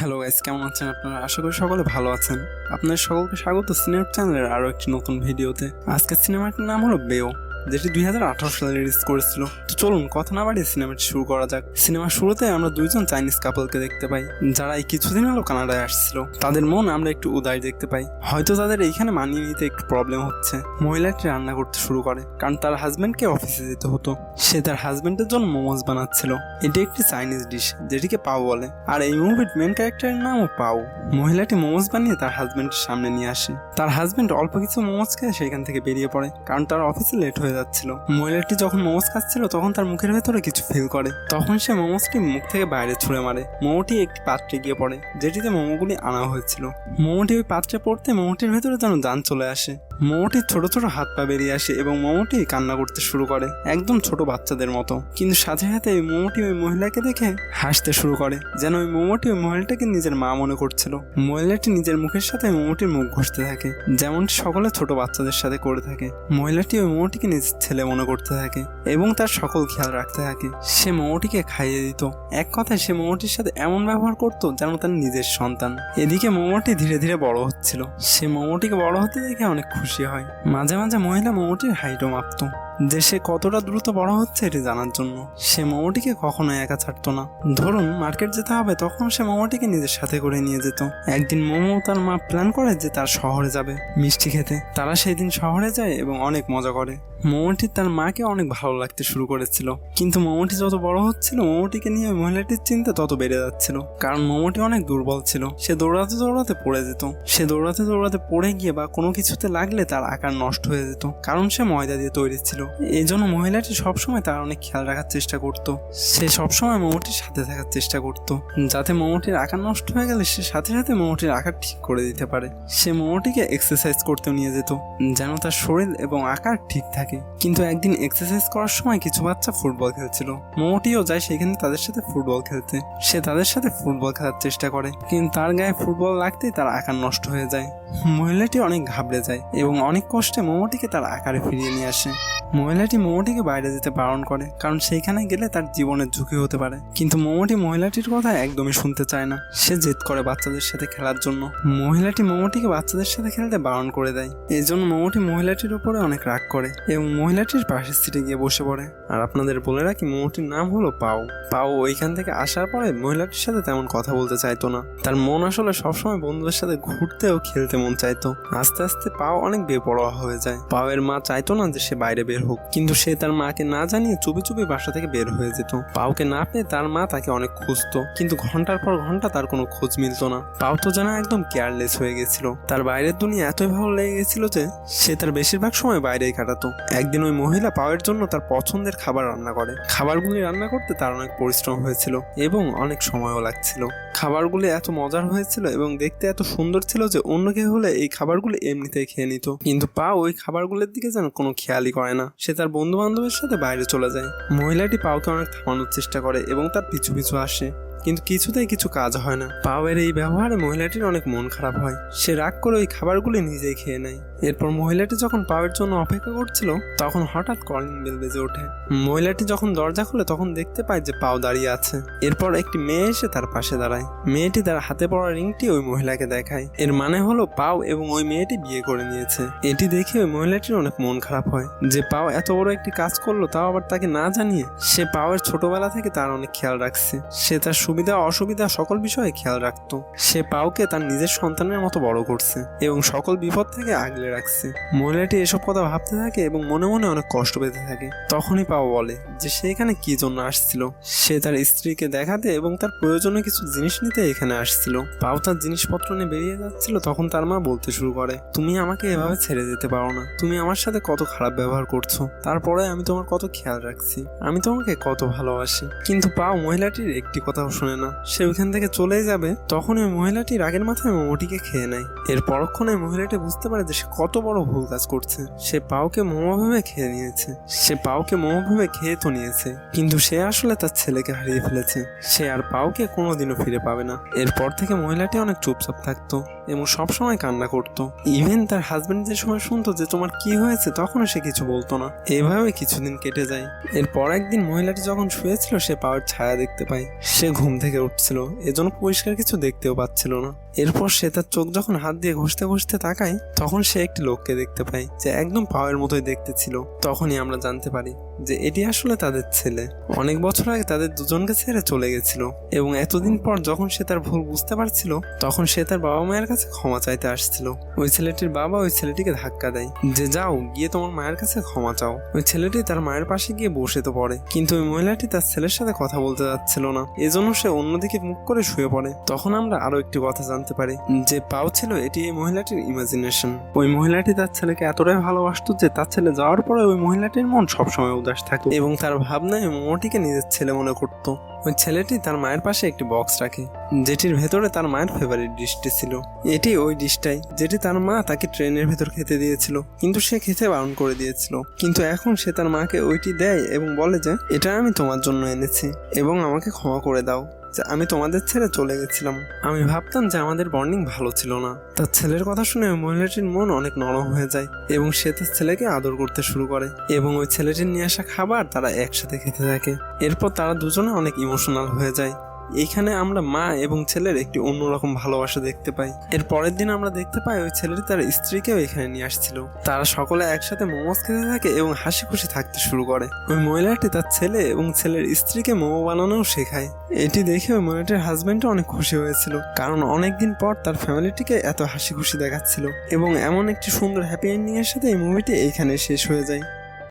Hello guys কেমন আছেন আপনারা? আশা করি সকলে ভালো আছেন। আপনাদের সকলকে স্বাগত সিনেমার চ্যানেলের আরও একটি নতুন ভিডিওতে। আজকের সিনেমাটির নাম হলো বেও। যেটি দুই হাজার আঠারো সালে রিলিজ করেছিল। তো চলুন, কথা না বাড়িয়ে সিনেমাটি শুরু করা যাক। সিনেমার শুরুতে আমরা দুইজন চাইনিজ কাপলকে দেখতে পাই, যারা এই কিছুদিন হলো কানাডায় আসছিল। তাদের মন আমরা একটু উদায় দেখতে পাই। হয়তো তাদের এইখানে মানিয়ে নিতে একটু প্রবলেম হচ্ছে। মহিলাটি রান্না করতে শুরু করে, কারণ তার হাজবেন্ডকে অফিসে যেতে হতো। সে তার হাজবেন্ডের জন্য মোমোজ বানাচ্ছিল। এটি একটি চাইনিজ ডিশ যেটিকে পাও বলে। আর এই মুভির মেন ক্যারেক্টারের নামও পাও। মহিলাটি মোমোজ বানিয়ে তার হাজবেন্ডের সামনে নিয়ে আসে। তার হাজব্যান্ড অল্প কিছু মোমোজ খেয়ে সেখান থেকে বেরিয়ে পড়ে, কারণ তার অফিসে লেট হয়ে যাচ্ছিল। মহিলাটি যখন মোমোজ খাচ্ছিল, তখন তার মুখের ভেতরে কিছু ফিল করে। তখন সে মোমোজটি মুখ থেকে বাইরে ছুঁড়ে মারে। মোমোটি একটি পাত্রে গিয়ে পড়ে, যেটিতে মোমোগুলি আনা হয়েছিল। মোমোটি ওই পাত্রে পড়তে মোমোটির ভেতরে যেন যান চলে আসে। মোমোটির ছোট ছোট হাত পা বেরিয়ে আসে এবং মোমোটি কান্না করতে শুরু করে, একদম ছোট বাচ্চাদের মতো। কিন্তু সাথে সাথে ওই মোমোটি ওই মহিলাকে দেখে হাসতে শুরু করে, যেন ওই মোমোটি ওই মহিলাটাকে নিজের মা মনে করছিল। মহিলাটি নিজের মুখের সাথে মোমোটির মুখ ঘষতে থাকে, যেমনটি সকলে ছোট বাচ্চাদের সাথে করে থাকে। মহিলাটি ওই মোমোটিকে নিজের ছেলে মনে করতে থাকে এবং তার সকল খেয়াল রাখতে থাকে। সে মোমোটিকে খাইয়ে দিত। এক কথায় সে মোমোটির সাথে এমন ব্যবহার করতো যেন তার নিজের সন্তান। এদিকে মোমোটি ধীরে ধীরে বড় হচ্ছিল। সে মোমোটিকে বড় হতে দেখে অনেক খুশি হয়। মাঝে মাঝে মহিলা মোমোটির হাইটও মাপত। যে সে কতটা দ্রুত বড় হচ্ছে এটি জানার জন্য। সে মোমোটিকে কখনো একা ছাড়ত না। ধরুন, মার্কেট যেতে হবে তখন সে মোমোটিকে নিজের সাথে করে নিয়ে যেত। একদিন মোমো তার মা প্ল্যান করে যে তার শহরে যাবে মিষ্টি খেতে। তারা সেই দিন শহরে যায় এবং অনেক মজা করে। মোমোটি তার মাকে অনেক ভালো লাগতে শুরু করেছিল। কিন্তু মোমোটি যত বড় হচ্ছিল, মোমোটিকে নিয়ে মহিলাটির চিন্তা তত বেড়ে যাচ্ছিল। কারণ মোমোটি অনেক দুর্বল ছিল। সে দৌড়াতে দৌড়াতে পড়ে যেত। সে দৌড়াতে দৌড়াতে পড়ে গিয়ে বা কোনো কিছুতে লাগলে তার আকার নষ্ট হয়ে যেত। কারণ সে ময়দা দিয়ে তৈরি ছিল। এই জন্য মহিলাটি সবসময় তার অনেক খেয়াল রাখার চেষ্টা করত। সে সবসময় মোমোটির সাথে থাকার চেষ্টা করত। যাতে মোমোটির আকার নষ্ট হয়ে গেলে সে সাথে সাথে মোমোটির আকার ঠিক করে দিতে পারে। সে মোমোটিকে এক্সারসাইজ করতেও নিয়ে যেত। যেন তার শরীর এবং আকার ঠিক থাকে। কিন্তু একদিন এক্সারসাইজ করার সময় কিছু বাচ্চা ফুটবল খেলছিল। মোমোটিও যায় সেখানে তাদের সাথে ফুটবল খেলতে। সে তাদের সাথে ফুটবল খেলার চেষ্টা করে। কিন্তু তার গায়ে ফুটবল লাগতেই তার আকার নষ্ট হয়ে যায়। মহিলাটি অনেক ঘাবড়ে যায় এবং অনেক কষ্টে মোমোটিকে তার আকারে ফিরিয়ে নিয়ে আসে। মহিলাটি মোমোটিকে বাইরে যেতে বারণ করে, কারণ সেইখানে গেলে তার জীবনের ঝুঁকি হতে পারে। কিন্তু মোমোটি মহিলাটির কথা একদমই শুনতে চায় না। সে জেদ করে বাচ্চাদের সাথে খেলার জন্য। মহিলাটি মোমোটিকে বাচ্চাদের সাথে খেলতে বারণ করে দেয়। এই জন্য মোমোটি মহিলাটির উপরে অনেক রাগ করে এবং মহিলাটির পাশের সিটে গিয়ে বসে পড়ে। আর আপনাদের বলে রাখি, মোমোটির নাম হলো পাও। পাও ওইখান থেকে আসার পরে মহিলাটির সাথে তেমন কথা বলতে চাইতো না। তার মন আসলে সবসময় বন্ধুদের সাথে ঘুরতে ও খেলতে মন চাইতো। আস্তে আস্তে পাও অনেক বেপরোয়া হয়ে যায়। পাওয়ের মা চাইতো না যে সে বাইরে বের হোক। কিন্তু সে তার মাকে না জানিয়ে চুপি চুপি বাসা থেকে বের হয়ে যেত। পাওকে না পেয়ে তার মা তাকে অনেক খুঁজতো। কিন্তু ঘণ্টার পর ঘণ্টা তার কোনো খোঁজ মিলতো না। পাও তো যেন একদম কেয়ারলেস হয়ে গেছিল। তার বাইরের দুনিয়া এতই ভালো লেগে গেছিল যে, সে তার বেশিরভাগ সময় বাইরেই কাটাতো। একদিন ওই মহিলা পাওয়ের জন্য তার পছন্দের খাবার রান্না করে। খাবারগুলি রান্না করতে তার অনেক পরিশ্রম হয়েছিল এবং অনেক সময়ও লাগছিল। খাবারগুলি এত মজার হয়েছিল এবং দেখতে এত সুন্দর ছিল যে অন্য কেউ হলে এই খাবারগুলি এমনিতেই খেয়ে নিত। কিন্তু পা ওই খাবারগুলোর দিকে যেন কোনো খেয়ালই করে না। সে তার বন্ধু বান্ধবের সাথে বাইরে চলে যায়। মহিলাটি পাওকে অনেক থামানোর চেষ্টা করে এবং তার পিছু পিছু আসে। কিন্তু কিছুতেই কিছু কাজ হয় না। পাওয়ের এই ব্যবহারে মহিলাটির অনেক মন খারাপ হয়। সে রাগ করে ওই খাবারগুলি নিজেই খেয়ে নেয়। এরপর মহিলাটি যখন পাওয়ের জন্য অপেক্ষা করছিল, তখন হঠাৎ কলিং বেল বেজে ওঠে। মহিলাটি যখন দরজা খুলে, তখন দেখতে পায় যে পাও দাঁড়িয়ে আছে। এরপর একটি মেয়ে এসে তার পাশে দাঁড়ায়। মেয়েটি তার হাতে পড়া রিংটি ওই মহিলাকে দেখায়। এর মানে হলো পাও এবং ওই মেয়েটি বিয়ে করে নিয়েছে। এটি দেখে ওই মহিলাটির অনেক মন খারাপ হয়। যে পাও এত বড় একটি কাজ করল, তাও আবার তাকে না জানিয়ে সে পাওয়ের ছোটবেলা থেকে তার অনেক খেয়াল রাখছে। সে তার সুবিধা অসুবিধা সকল বিষয়ে খেয়াল রাখতো। সে পাওকে তার নিজের সন্তানের মতো বড় করছে এবং সকল বিপদ থেকে আগলে রাখছে। মহিলাটি এসব কথা ভাবতে থাকে এবং মনে মনে অনেক কষ্ট পেতে থাকে। তখনই পাও বলে যে সে এখানে কি জন্য আসছিল? সে তার স্ত্রীকে দেখাতে এবং তার প্রয়োজনীয় কিছু জিনিস নিতে এখানে আসছিল। পাও তার জিনিসপত্র নিয়ে বেরিয়ে যাচ্ছিল, তখন তার মা বলতে শুরু করে, তুমি আমাকে এভাবে ছেড়ে যেতে পারো না। তুমি আমার সাথে কত খারাপ ব্যবহার করছ। তারপরে আমি তোমার কত খেয়াল রাখছি। আমি তোমাকে কত ভালোবাসি। কিন্তু পাও মহিলাটির একটি কথাও শুনে না। সে ওইখান থেকে চলে যাবে তখন ওই মহিলাটি রাগের মাথায় মোমোটিকে খেয়ে নেয়। এর পরক্ষণে মহিলাটি বুঝতে পারে যে সে কত বড় ভুল কাজ করছে। সে পাওকে মোমো ভেবে খেয়ে নিয়েছে। সে পাওকে মোমো ভেবে খেয়ে তো নিয়েছে, কিন্তু সে আসলে তার ছেলেকে হারিয়ে ফেলেছে। সে আর পাওকে কোনোদিনও ফিরে পাবে না। এরপর থেকে মহিলাটি অনেক চুপচাপ থাকতো। এবং সবসময় কান্না করত। ইভেন তার হাজব্যান্ড যে সময় শুনতো যে তোমার কি হয়েছে, তখনও সে কিছু বলতো না। এভাবে কিছুদিন কেটে যায়। এরপর একদিন মহিলাটি যখন শুয়েছিল, সে পাওয়ার ছায়া দেখতে পায়। সে ঘুম থেকে উঠছিল। এজন্য পরিষ্কার কিছু দেখতেও পাচ্ছিল না। এরপর সে তার চোখ যখন হাত দিয়ে ঘষতে ঘষতে তাকায়, তখন সে একটি লোককে দেখতে পায়, যে একদম পাওয়ের মতোই দেখতে ছিল। তখনই আমরা জানতে পারি যে এটি আসলে তাদের ছেলে। অনেক বছর আগে তাদের দুজনকে ছেড়ে চলে গেছিল এবং এতদিন পর যখন সে তার ভুল বুঝতে পারছিল, তখন সে তার বাবা মায়ের কাছে ক্ষমা চাইতে আসছিল। ওই ছেলেটির বাবা ওই ছেলেটিকে ধাক্কা দেয়, যে যাও, গিয়ে তোমার মায়ের কাছে ক্ষমা চাও। ওই ছেলেটি তার মায়ের পাশে গিয়ে বসে তো পড়ে, কিন্তু ওই মহিলাটি তার ছেলের সাথে কথা বলতে যাচ্ছিল না। এজন্য সে অন্যদিকে মুখ করে শুয়ে পড়ে। তখন আমরা আরও একটি কথা জানতে পারি যে পাও ছিল এটি এই মহিলাটির ইমাজিনেশন ওই মহিলাটি তার ছেলেকে এতটাই ভালোবাসতো যে তার ছেলে যাওয়ার পরে ওই মহিলাটির মন সবসময় উদাস থাকতো এবং তার ভাবনায় মোমোটিকে নিজের ছেলে মনে করত। ওই ছেলেটি তার মায়ের পাশে একটি বক্স রাখে, যেটির ভেতরে তার মায়ের ফেভারিট ডিশটি ছিল। এটি ওই ডিশটাই যেটি তার মা তাকে ট্রেনের ভেতর খেতে দিয়েছিল, কিন্তু সে খেতে বারণ করে দিয়েছিল। কিন্তু এখন সে তার মাকে ওইটি দেয় এবং বলে যে, এটা আমি তোমার জন্য এনেছি এবং আমাকে ক্ষমা করে দাও। যে আমি তোমাদের ছেড়ে চলে গেছিলাম। আমি ভাবতাম যে আমাদের বর্নিং ভালো ছিল না। তার ছেলের কথা শুনে মহিলাটির মন অনেক নরম হয়ে যায় এবং সে তার ছেলেকে আদর করতে শুরু করে এবং ওই ছেলেটির নিয়ে আসা খাবার তারা একসাথে খেতে থাকে। এরপর তারা দুজনে অনেক ইমোশনাল হয়ে যায়। এইখানে আমরা মা এবং ছেলের একটি অন্যরকম ভালোবাসা দেখতে পাই। এর পরের দিন আমরা দেখতে পাই ওই ছেলেটি তার স্ত্রীকেও এখানে নিয়ে আসছিল। তারা সকলে একসাথে মোমোস খেতে থাকে এবং হাসি খুশি থাকতে শুরু করে। ওই মহিলাটি তার ছেলে এবং ছেলের স্ত্রীকে মোমো বানানোও শেখায়। এটি দেখে ওই মহিলাটির হাজবেন্ডও অনেক খুশি হয়েছিল, কারণ অনেকদিন পর তার ফ্যামিলিটিকে এত হাসি খুশি দেখাচ্ছিল। এবং এমন একটি সুন্দর হ্যাপি এন্ডিং এর সাথে এই মুভিটি এইখানে শেষ হয়ে যায়।